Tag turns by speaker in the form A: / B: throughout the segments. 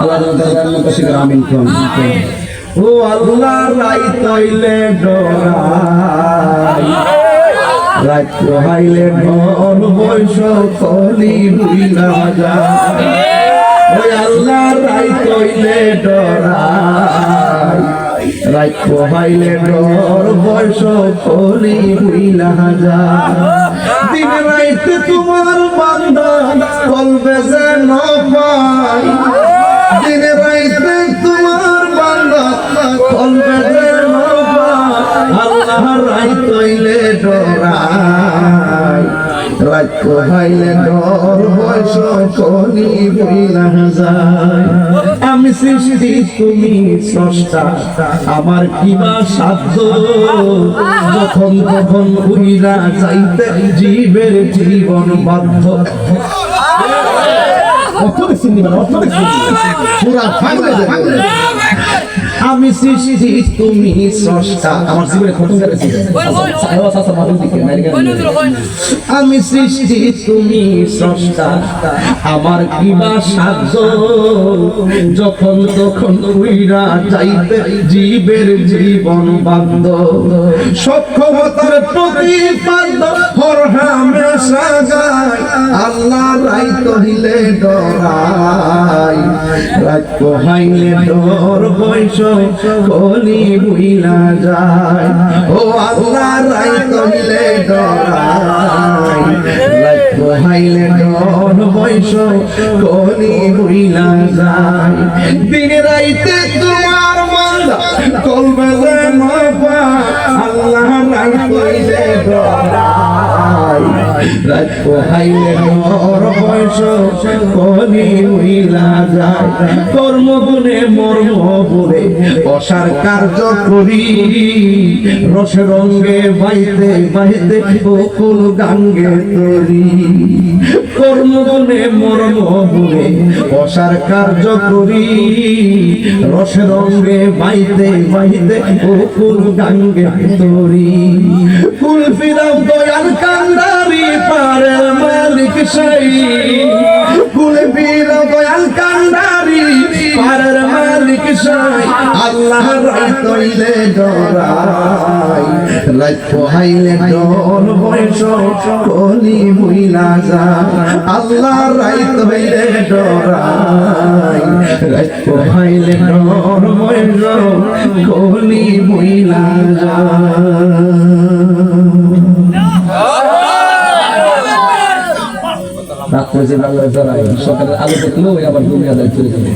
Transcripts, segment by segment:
A: আল্লাহ আমিন। কোন ও আল্লাহ রাই তৈলে ডরাই। রাত বৈশ কলি বুইলা যায়। ওই আল্লাহ রাই তৈলে ডরাই। রাত হাইলে ডর বৈশ কলি বুইলা যায়। দিন রাইতে তোমার বান্দা কলবে যেন পাই রাই তৈলে ডরাই। আমি সৃষ্টি, তুমি স্রষ্টা, আমার কিবা সাধ্য। যখন তখন উইলা যাইতে জীবের জীবন বাধ্য। অর্থ দেখছেন নি মানে আমি সৃষ্টি, তুমি আমার জীবনে খতম আমি তুমি আমার কিবা যখন তখন উইরা যাইতে জীবের জীবন বান্ধ সক্ষমতার প্রতিপাদ্য হর হামেশা গায় আল্লাহ রাই কহিলে ডরাই রাত ডর বৈশ, কলি বুইলা যায়। ও আল্লাহ রাই কহিলে ডরাই রাত কহাইলে ডর বৈশ, কলি বুইলা যায়। দিন রাইতে তোমার মান্দা কলবে পায় আল্লাহ রাই কহিলে ডরাই রাত যায় কর্ম গুণে মর্ম বলে অসার কার্য করি। রসে বাইতে বাইতে বকুল গাঙ্গে তরি। কর্ম মর্ম বলে অসার কার্য করি। বাইতে বাইতে বকুল গাঙ্গে তরি। ফুল দয়াল কান্দারি পারের মালিক সাই। ফিরাও দয়াল কান্দারি পারের মালিক সাই। আল্লাহ রাই তৈলে ডরাই রাই পোহাইলে ডর বয়স কলি বুইলা যায়। আল্লাহ রাই তৈলে ডরাই রাই পোহাইলে ডর বয়স কলি বুইলা রাত্রে যে বাংলা জড়াই সকালের আলো দেখল আবার দুনিয়া দায় চলে যাবে।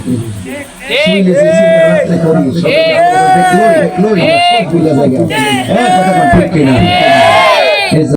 A: ঠিক কিনা?